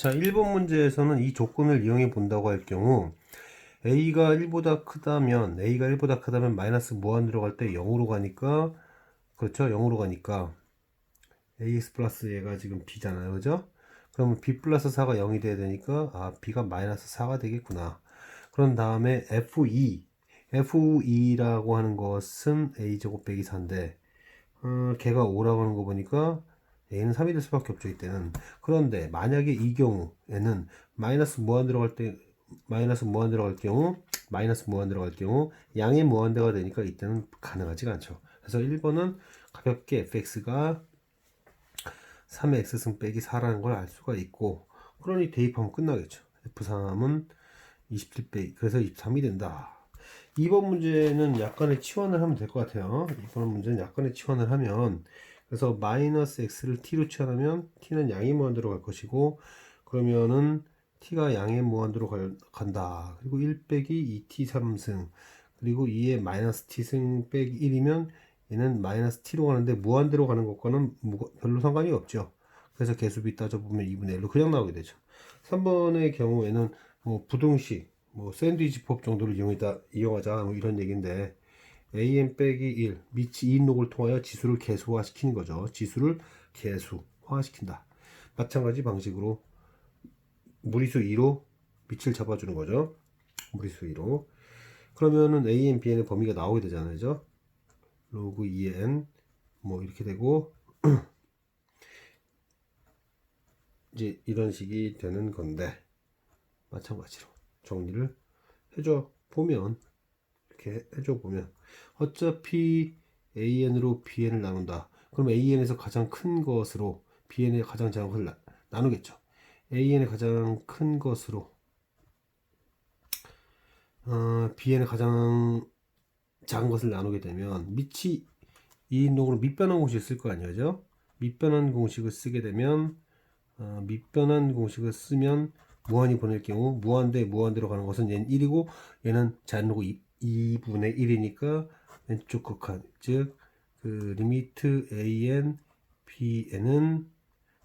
자, 1번 문제에서는 이 조건을 이용해 본다고 할 경우 a가 1보다 크다면 a가 1보다 크다면 마이너스 무한으로 갈 때 0으로 가니까 그렇죠? 0으로 가니까 ax 플러스 얘가 지금 b잖아요. 그죠? 그러면 b 플러스 4가 0이 돼야 되니까 아 b가 마이너스 4가 되겠구나. 그런 다음에 f2 f2라고 하는 것은 a제곱 빼기 4인데 어, 걔가 5라고 하는 거 보니까 a는 3이 될 수밖에 없죠 이때는. 그런데 만약에 이 경우에는 마이너스 무한 들어갈 때 마이너스 무한 들어갈 경우 마이너스 무한 들어갈 경우 양의 무한대가 되니까 이때는 가능하지가 않죠. 그래서 1번은 가볍게 fx가 3의 x승 빼기 4라는 걸 알 수가 있고 그러니 대입하면 끝나겠죠. F3은 27 빼기 그래서 23이 된다. 2번 문제는 약간의 치환을 하면 될 것 같아요. 2번 문제는 약간의 치환을 하면 그래서 마이너스 x를 t로 치환하면 t는 양의 무한대로 갈 것이고 그러면은 t가 양의 무한대로 갈- 간다. 그리고 1 빼기 2t 3승 그리고 2의 마이너스 t승 빼기 1이면 얘는 마이너스 t로 가는데 무한대로 가는 것과는 무- 별로 상관이 없죠. 그래서 개수비 따져보면 2분의 1로 그냥 나오게 되죠. 3번의 경우에는 뭐 부동식, 뭐 샌드위치법 정도를 이용하다, 이용하자 뭐 이런 얘기인데 an 빼기 1 미치 2인록을 통하여 지수를 개수화시키는 거죠. 지수를 개수화시킨다. 마찬가지 방식으로 무리수 2로 밑을 잡아주는 거죠. 무리수 2로. 그러면은 an, bn의 범위가 나오게 되잖아요. 그죠? 로그 2n 뭐 이렇게 되고 이제 이런 식이 되는 건데 마찬가지로 정리를 해줘 보면 이렇게 해줘 보면 어차피 an으로 bn을 나눈다. 그럼 an에서 가장 큰 것으로 bn의 가장 작은 것을 나, 나누겠죠. an의 가장 큰 것으로 어, bn의 가장 작은 것을 나누게 되면 밑이 이 인동으로 밑변환 공식을 쓸 거 아니죠? 밑변환 공식을 쓰게 되면 어, 밑변환 공식을 쓰면 무한히 보낼 경우 무한대 무한대로 가는 것은 얘는 1이고 얘는 자연로고 2, 2분의 1이니까 왼쪽 극한 즉 그 리미트 an bn은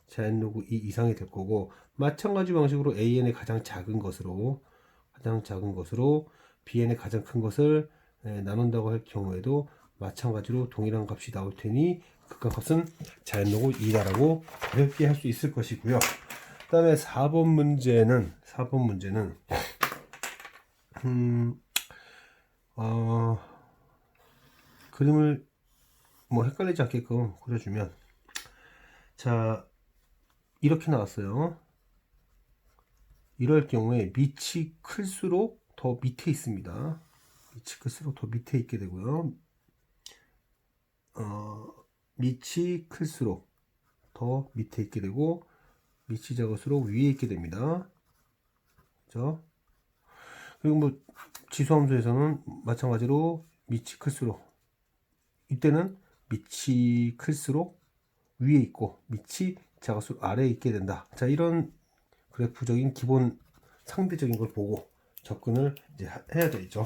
자연로그 2 이상이 될 거고 마찬가지 방식으로 an의 가장 작은 것으로 가장 작은 것으로 bn의 가장 큰 것을 에, 나눈다고 할 경우에도 마찬가지로 동일한 값이 나올 테니 극한값은 자연로그 2다라고 가볍게 할 수 있을 것이고요. 그 다음에 4번 문제는 4번 문제는 음, 어, 그림을 뭐 헷갈리지 않게끔 그려주면 자 이렇게 나왔어요. 이럴 경우에 밑이 클수록 더 밑에 있습니다. 밑이 클수록 더 밑에 있게 되고요. 어, 밑이 클수록 더 밑에 있게 되고 밑이 작을수록 위에 있게 됩니다. 그죠? 그리고 뭐 지수함수에서는 마찬가지로 밑이 클수록 이때는 밑이 클수록 위에 있고 밑이 작을수록 아래에 있게 된다. 자 이런 그래프적인 기본 상대적인 걸 보고 접근을 이제 하- 해야 되죠.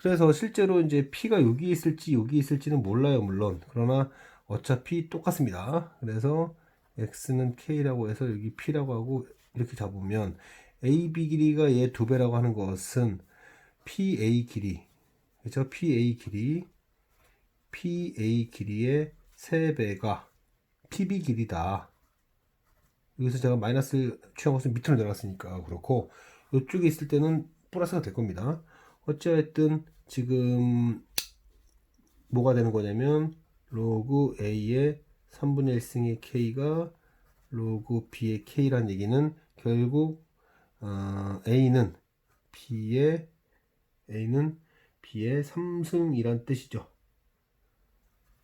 그래서 실제로 이제 P가 여기 있을지 여기 있을지는 몰라요 물론 그러나 어차피 똑같습니다. 그래서 X는 K라고 해서 여기 P라고 하고 이렇게 잡으면 AB 길이가 얘 두 배라고 하는 것은 PA 길이 그렇죠? PA 길이 PA 길이의 세 배가 PB 길이다. 여기서 제가 마이너스 취한 것은 밑으로 내려갔으니까 그렇고 이쪽에 있을 때는 플러스가 될 겁니다. 어찌됐든 지금 뭐가 되는 거냐면 로그 A의 3분의 1승의 K가 로그 B의 K란 얘기는 결국 어, A는 B의 A는 B의 3승이란 뜻이죠.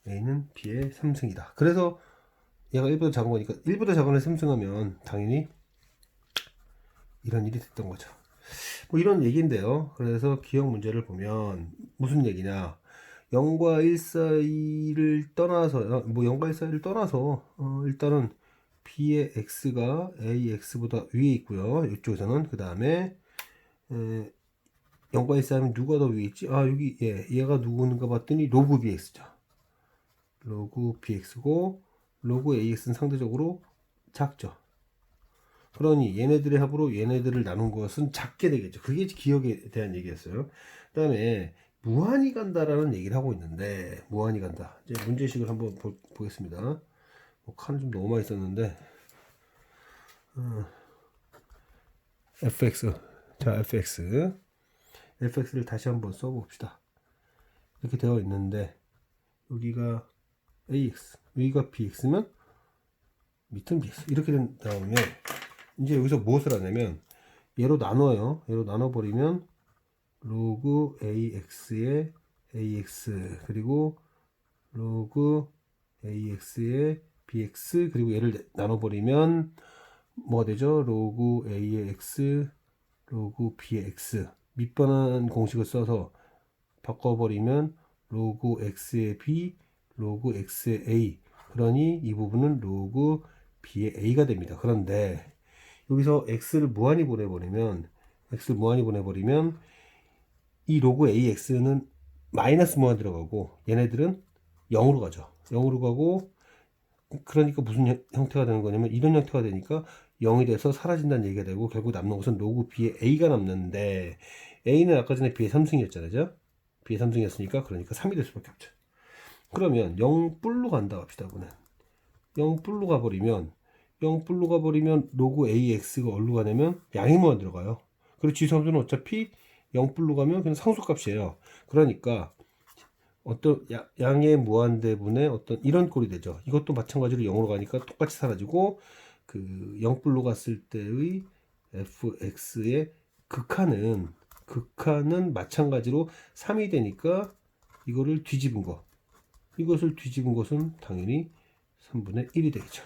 A는 B의 3승이다. 그래서 얘가 1보다 작은 거니까 1보다 작은 애 3승하면 당연히 이런 일이 됐던 거죠. 뭐 이런 얘기인데요. 그래서 기억 문제를 보면 무슨 얘기냐? 0과 1 사이를 떠나서 뭐 0과 1 사이를 떠나서 어, 일단은 b의 x가 ax보다 위에 있고요. 이쪽에서는 그 다음에 0과 1 사이면 누가 더 위에 있지? 아 여기 얘 얘가 누구인가 봤더니 로그 bx죠. 로그 bx고 로그 ax는 상대적으로 작죠. 그러니 얘네들의 합으로 얘네들을 나눈 것은 작게 되겠죠. 그게 기억에 대한 얘기였어요. 그 다음에 무한히 간다라는 얘기를 하고 있는데 무한히 간다. 이제 문제식을 한번 보, 겠습니다 뭐 칸을 좀 너무 많이 썼는데 어, fx 자 fx fx를 다시 한번 써봅시다. 이렇게 되어 있는데 여기가 ax 여기가 bx면 밑은 bx 이렇게 된 다음에 이제 여기서 무엇을 하냐면 얘로 나눠요. 얘로 나눠버리면 로그 ax의 ax 그리고 로그 ax의 bx 그리고 얘를 나눠버리면 뭐가 되죠? 로그 a의 x 로그 b의 x 밑반환 공식을 써서 바꿔버리면 로그 x의 b 로그 x의 a 그러니 이 부분은 로그 b의 a가 됩니다. 그런데 여기서 x를 무한히 보내버리면 x를 무한히 보내버리면 이 로그 ax는 마이너스 무한 들어가고 얘네들은 0으로 가죠. 0으로 가고 그러니까 무슨 형- 형태가 되는 거냐면 이런 형태가 되니까 0이 돼서 사라진다는 얘기가 되고 결국 남는 것은 로그 b의 a가 남는데 a는 아까 전에 b의 3승이었잖아요. b의 3승이었으니까 그러니까 3이 될 수밖에 없죠. 그러면 0뿔로 간다 합시다. 그는 0뿔로 가버리면 0뿔로 가버리면 로그 ax가 어디로 가냐면 무한 들어가요. 그리고 지수함수는 어차피 0뿔로 가면 그냥 상수값이에요. 그러니까 어떤 야- 양의 무한대분의 어떤 이런 꼴이 되죠. 이것도 마찬가지로 0으로 가니까 똑같이 사라지고 그 0뿔로 갔을 때의 fx의 극한은 극한은 마찬가지로 3이 되니까 이거를 뒤집은 거 이것을 뒤집은 것은 당연히 3분의 1이 되겠죠.